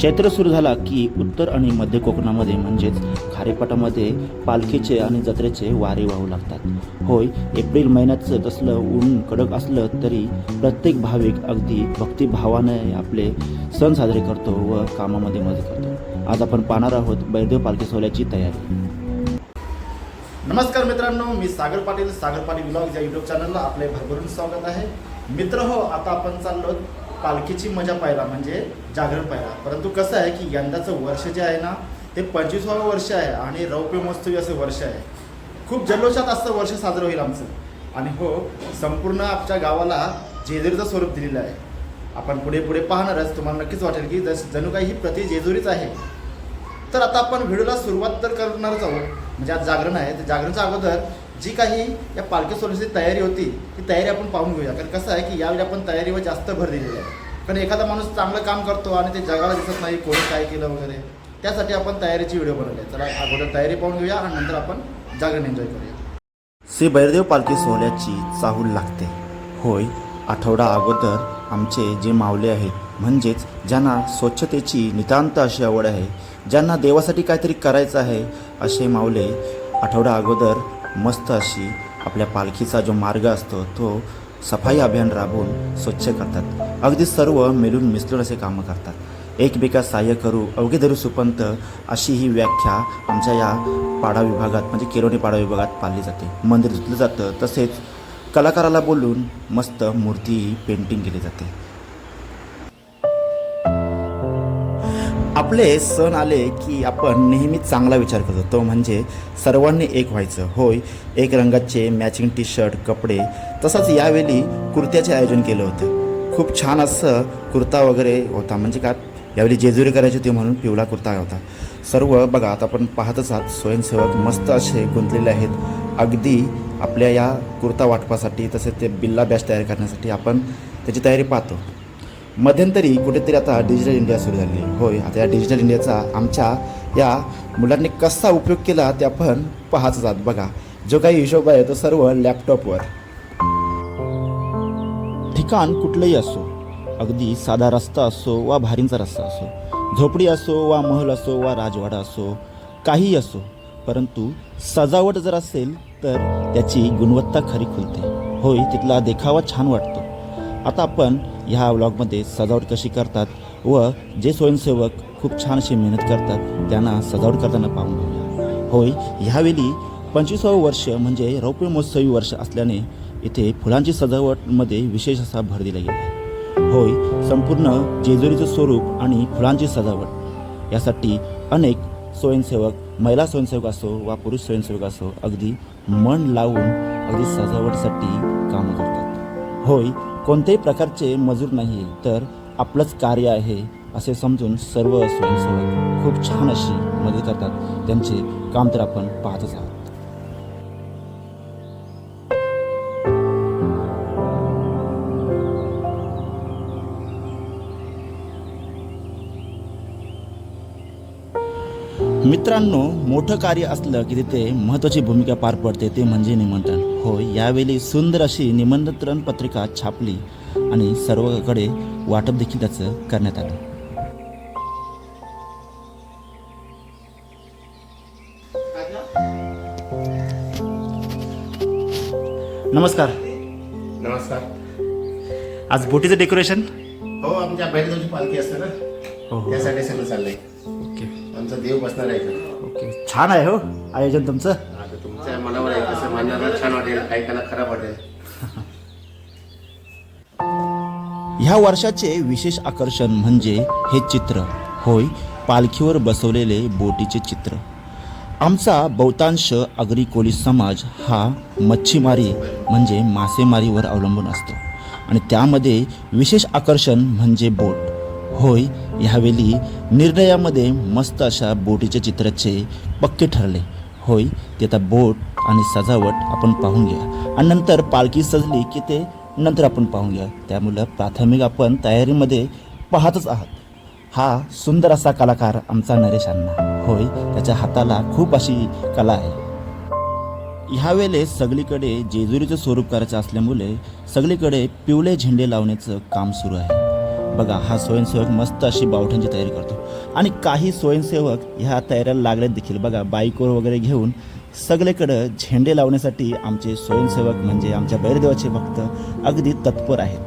चैत्र सुरू झाला की उत्तर आणि मध्य कोकणामध्ये म्हणजेच खारेपाटामध्ये पालखीचे आणि जत्रेचे वारे वाहू लागतात. होय एप्रिल महिन्याचं तसलं ऊन कडक असलं तरी प्रत्येक भाविक अगदी भक्तिभावाने आपले सण साजरे करतो व कामामध्ये मदत करतो. आज आपण पाहणार आहोत बैदेव पालखी सोहळ्याची तयारी. नमस्कार मित्रांनो मी सागर पाटील सागर पाटील ब्लॉग या युट्यूब चॅनलला आपले भरभरून स्वागत आहे. मित्र हो आता आपण चाललो पालखीची मजा पाहिला म्हणजे जागरण पाहिला परंतु कसं आहे की यंदाचं वर्ष जे आहे ना ते पंचवीसावं वर्ष आहे आणि रौप्य महोत्सवी असं वर्ष आहे. खूप जल्लोषात असं वर्ष साजरं होईल आमचं. आणि हो संपूर्ण आमच्या गावाला जेजुरीचं स्वरूप दिलेलं आहे. आपण पुढे पुढे पाहणारच तुम्हाला नक्कीच वाटेल की जस जणू काही ही प्रति जेजुरीच आहे. तर आता आपण व्हिडिओला सुरुवात तर करणारच आहोत. म्हणजे आज जागरण आहे तर जागरणच्या अगोदर जी काही या पालखी सोहळ्याची तयारी होती ती तयारी आपण पाहून घेऊया. कारण कसं आहे की यावेळी आपण तयारीवर जास्त भर दिलेला आहे. कारण एखादा माणूस चांगलं काम करतो आणि ते जगाला दिसत नाही कोणी काय केलं वगैरे त्यासाठी आपण तयारीची व्हिडिओ बनवले चला अगोदर तयारी पाहून घेऊया आणि नंतर आपण जागरण एन्जॉय करूया. श्री बैरदेव पालखी सोहळ्याची चाहूल लागते. होय आठवडा अगोदर आमचे जे मावले आहेत म्हणजेच ज्यांना स्वच्छतेची नितांत अशी आवड आहे ज्यांना देवासाठी काहीतरी करायचं आहे असे मावले आठवडा अगोदर मस्त अशी आपल्या पालखीचा जो मार्ग असतो तो सफाई अभियान राबवून स्वच्छ करतात. अगदी सर्व मिळून मिसळून असे कामं करतात. एकमेका सहाय्य करू अवघे धरू सुपंत अशी ही व्याख्या आमच्या या पाडा विभागात म्हणजे केरोनी पाडा विभागात पाळली जाते. मंदिर धुतलं जातं तसेच कलाकाराला बोलून मस्त मूर्ती पेंटिंग केली जाते. आपले सण आले की आपण नेहमी चांगला विचार करतो. तो म्हणजे सर्वांनी एक व्हायचं. होय एक रंगाचे मॅचिंग टी शर्ट कपडे. तसंच यावेळी कुर्त्याचे आयोजन केलं होतं. खूप छान असं कुर्ता वगैरे होता. म्हणजे का यावेळी जेजुरी करायची होती म्हणून पिवळा कुर्ता होता. सर्व बघा आता आपण पाहतच आहात स्वयंसेवक मस्त असे गुंतलेले आहेत. अगदी आपल्या या कुर्ता वाटपासाठी तसेच ते बिल्ला बॅच तयार करण्यासाठी आपण त्याची तयारी पाहतो. मध्यंतरी कुठेतरी आता डिजिटल इंडिया सुरू झाली. होय आता या डिजिटल इंडियाचा आमच्या या मुलांनी कसा उपयोग केला ते आपण पाहतच आहात. बघा जो काही हिशोब आहे तो सर्व लॅपटॉपवर ठिकाण कुठलंही असो अगदी साधा रस्ता असो वा भारींचा रस्ता असो झोपडी असो वा महल असो वा राजवाडा असो काहीही असो परंतु सजावट जर असेल तर त्याची गुणवत्ता खरी खुलते. होय तिथला देखावा छान वाटतो. आता आपण ह्या व्लॉगमध्ये सजावट कशी करतात व जे स्वयंसेवक खूप छान अशी मेहनत करतात त्यांना सजावट करताना पाहून घेऊया होय ह्यावेळी पंचवीसावं वर्ष म्हणजे रौप्य महोत्सवी वर्ष असल्याने इथे फुलांची सजावटमध्ये विशेष असा भर दिला गेला आहे. होय संपूर्ण जेजुरीचं स्वरूप आणि फुलांची सजावट. यासाठी अनेक स्वयंसेवक महिला स्वयंसेवक असो वा पुरुष स्वयंसेवक असो अगदी मन लावून अगदी सजावटसाठी कामं करतात. होय कोणत्याही प्रकारचे मजूर नाही तर आपलंच कार्य आहे असे समजून सर्व स्वयंसेवक खूप छान अशी मदत करतात. त्यांचे काम तर आपण पाहतच आहोत. मित्रांनो मोठं कार्य असलं की तिथे महत्त्वाची भूमिका पार पडते ते म्हणजे निमंत्रण. होय यावेळी सुंदर अशी निमंत्रण पत्रिका छापली आणि सर्वकडे वाटप देखील त्याचं करण्यात आलं. नमस्कार. नमस्कार. आज बोटीचं डेकोरेशन? हो आमच्या बैलगावची पालखी असते ना? हो हो. त्यासाठी सगळं चाललंय. ओके. आमचा देव बसणार आहे. ओके. छान आहे हो आयोजन तुमचं. मनाला छान वाटेल ऐकायला खराब वाटेल. ह्या वर्षाचे विशेष आकर्षण म्हणजे हे चित्र. होय पालखीवर बसवलेले बोटीचे चित्र. आमचा बहुतांश आगरी कोळी समाज हा मच्छीमारी म्हणजे मासेमारीवर अवलंबून असतो. आणि त्यामध्ये विशेष आकर्षण म्हणजे बोट. होय ह्यावेळी निर्णयामध्ये मस्त अशा बोटीच्या चित्राचे पक्के ठरले. होय ते आता बोट आणि सजावट आपण पाहून घ्या. आणि नंतर पालखी सजली की ते नंतर आपण पाहून घ्या. त्यामुळं प्राथमिक आपण तयारीमध्ये पाहतच आहात. हा सुंदर असा कलाकार आमचा नरेश अण्णा. होय त्याच्या हाताला खूप अशी कला आहे. ह्यावेळेस सगळीकडे जेजुरीचं स्वरूप करायचं असल्यामुळे सगळीकडे पिवळे झेंडे लावण्याचं काम सुरू आहे. बघा हा स्वयंसेवक मस्त अशी बावठ्यांची तयारी करतो. आणि काही स्वयंसेवक ह्या तयारीला लागले देखील. बघा बाईकवर वगैरे घेऊन सगळीकडं झेंडे लावण्यासाठी आमचे स्वयंसेवक म्हणजे आमच्या बैरदेवाचे भक्त अगदी तत्पर आहेत.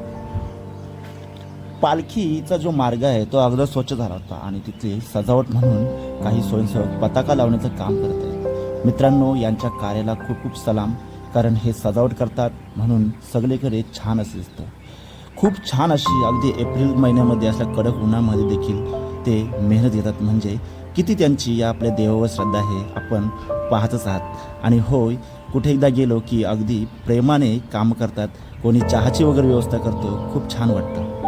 पालखीचा जो मार्ग आहे तो अगदी स्वच्छ झाला होता आणि तिथली सजावट म्हणून काही स्वयंसेवक पताका लावण्याचं काम करत आहेत. मित्रांनो यांच्या कार्याला खूप खूप सलाम कारण हे सजावट करतात म्हणून सगळीकडे छान असं दिसतं. खूप छान अशी अगदी एप्रिल महिन्यामध्ये असल्या कडक उन्हामध्ये देखील ते मेहनत घेतात. म्हणजे किती त्यांची या आपल्या देवावर श्रद्धा आहे आपण पाहतच आहात. आणि होय कुठे एकदा गेलो की अगदी प्रेमाने काम करतात. कोणी चहाची वगैरे व्यवस्था करतो खूप छान वाटतं.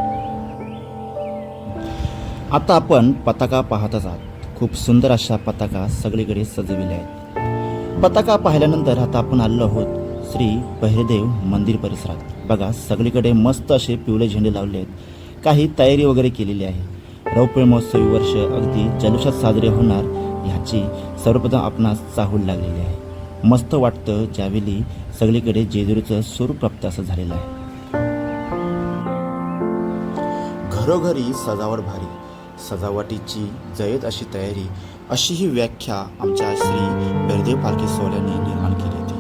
आता आपण पताका पाहतच आहात. खूप सुंदर अशा पताका सगळीकडे सजविल्या आहेत. पताका पाहिल्यानंतर आता आपण आलो आहोत श्री बहिरदेव मंदिर परिसरात. बघा सगळीकडे मस्त असे पिवळे झेंडे लावले आहेत. काही तयारी वगैरे केलेली आहे. रौप्य महोत्सवी वर्ष अगदी जल्लोषात साजरे होणार ह्याची सर्वप्रथम आपणास चाहूल लागलेली आहे. मस्त वाटतं ज्यावेळी सगळीकडे जेजुरीचं स्वरूप प्राप्त असं झालेलं आहे. घरोघरी सजावट भारी सजावटीची जयत अशी तयारी अशी ही व्याख्या आमच्या श्री बेरदेव पालखी सोहळ्याने निर्माण केली होती.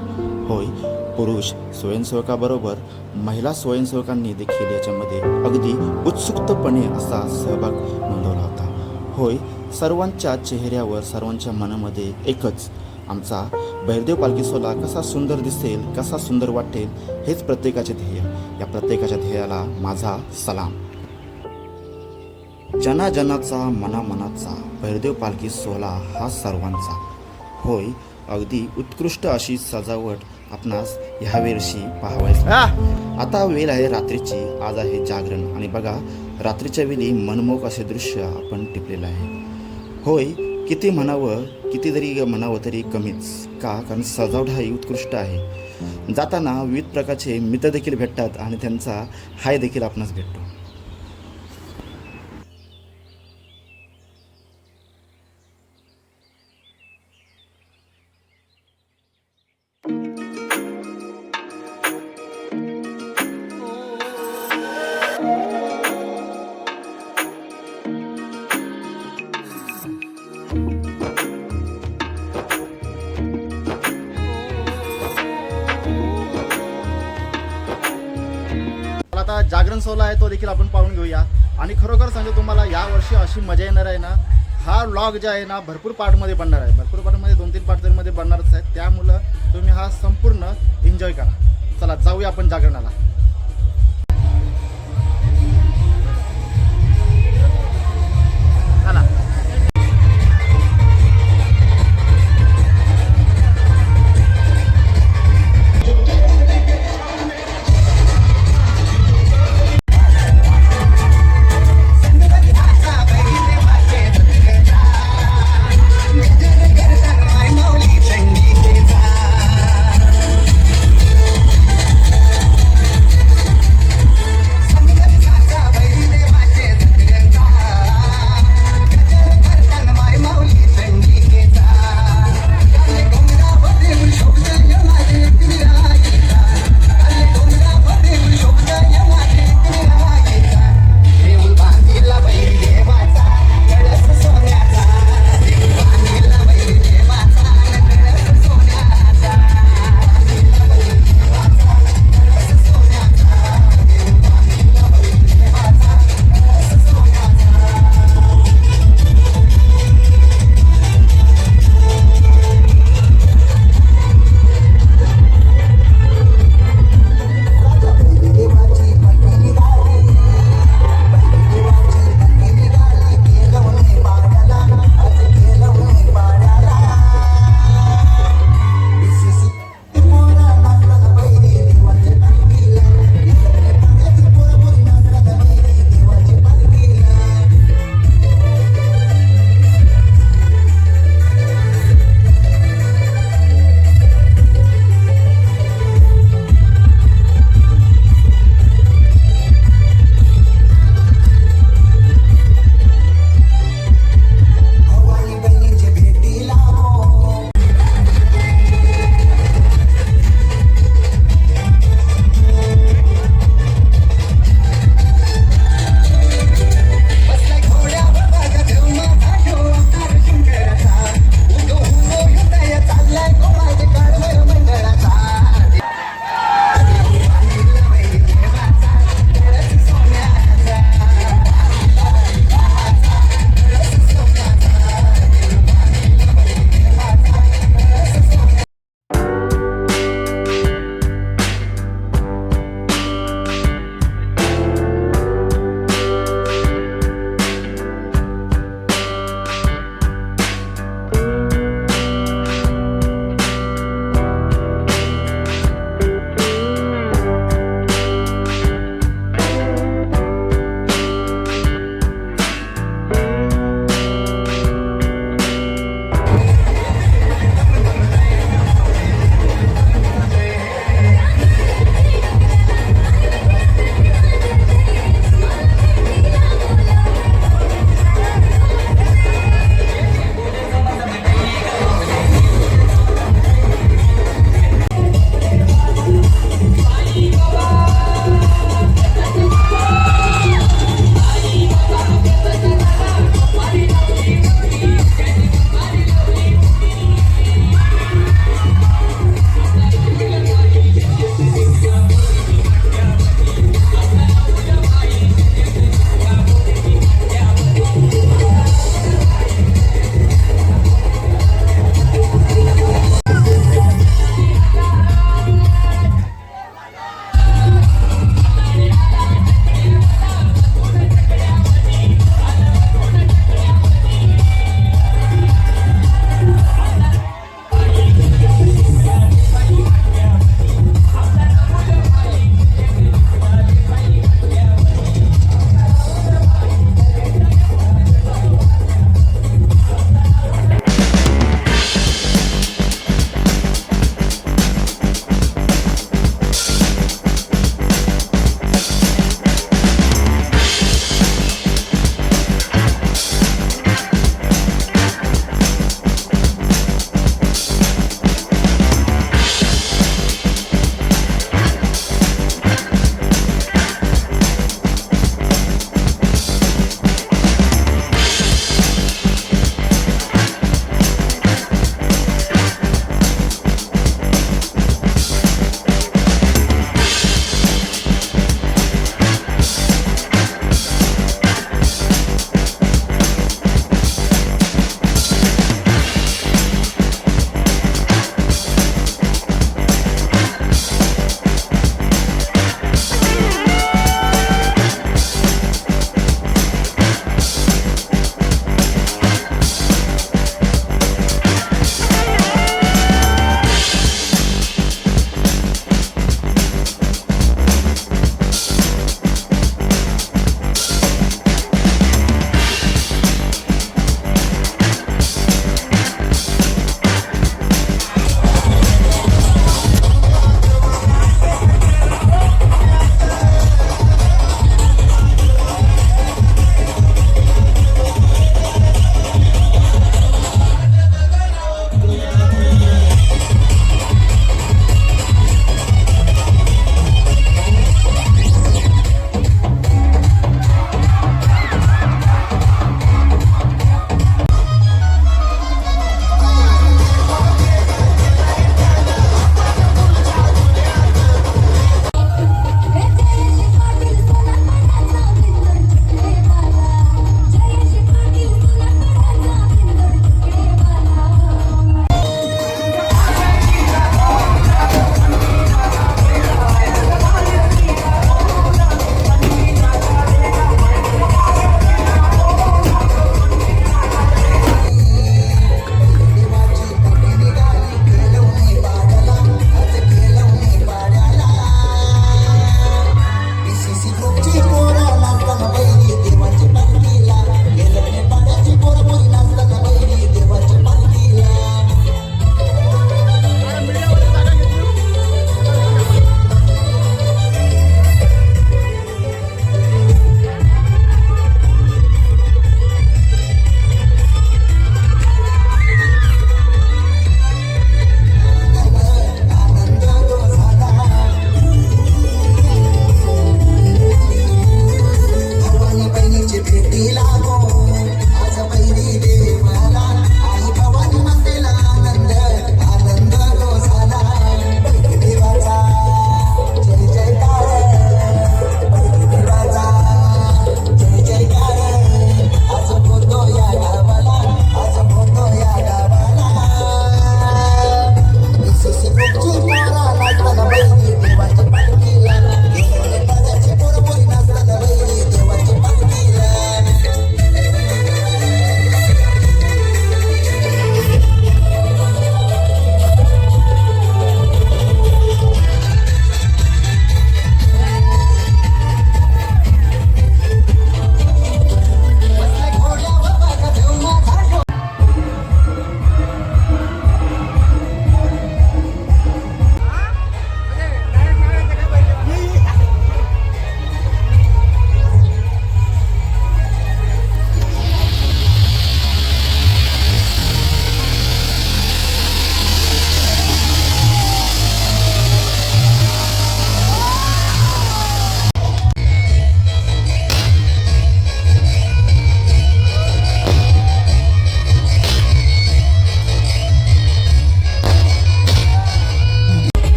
होय पुरुष स्वयंसेवकाबरोबर महिला स्वयंसेवकांनी देखील याच्यामध्ये अगदी उत्सुकतपणे असा सहभाग नोंदवला होता. होय सर्वांच्या चेहऱ्यावर सर्वांच्या मनामध्ये एकच आमचा बैरदेव पालखी सोहळा कसा सुंदर दिसेल कसा सुंदर वाटेल हेच प्रत्येकाचे ध्येय. या प्रत्येकाच्या ध्येयाला माझा सलाम. जनाजनाचा मनामनाचा भैरदेव पालखी सोहळा हा सर्वांचा. होय अगदी उत्कृष्ट अशी सजावट आपणास ह्या वर्षी पाहावयास आता वेळ आहे रात्रीची. आज आहे जागरण. आणि बघा रात्रीच्या वेळी मनमोहक असे दृश्य आपण टिपलेलं आहे. होय किती म्हणावं किती जरी म्हणावं तरी कमीच. का? कारण सजावट हा उत्कृष्ट आहे. जाताना विविध प्रकारचे मित्र देखील भेटतात आणि त्यांचा हाय देखील आपणास भेटतो. जागरण सोहळा आहे तो देखील आपण पाहून घेऊया. आणि खरोखर सांगतो तुम्हाला यावर्षी अशी मजा येणार आहे ना हा व्लॉग जे आहे ना भरपूर पार्टमध्ये बनणार आहे. भरपूर पार्टमध्ये दोन तीन पार्टमध्ये बनणारच आहे त्यामुळं तुम्ही हा संपूर्ण एन्जॉय करा. चला जाऊया आपण जागरणाला.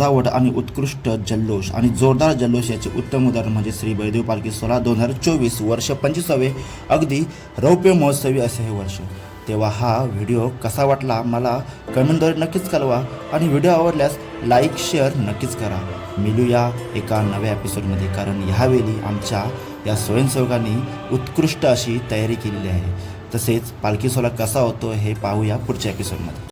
सजावट आणि उत्कृष्ट जल्लोष आणि जोरदार जल्लोष याचे उत्तम उदाहरण म्हणजे श्री बैदेव पालखी सोहळा दोन हजार चोवीस वर्ष पंचवीसावे अगदी रौप्य महोत्सवी असे हे वर्ष. तेव्हा हा व्हिडिओ कसा वाटला मला कमेंटद्वारे नक्कीच कळवा आणि व्हिडिओ आवडल्यास लाईक शेअर नक्कीच करा. मिलूया एका नव्या एपिसोडमध्ये कारण ह्यावेळी आमच्या या स्वयंसेवकांनी उत्कृष्ट अशी तयारी केलेली आहे. तसेच पालखी सोहळा कसा होतो हे पाहूया पुढच्या एपिसोडमध्ये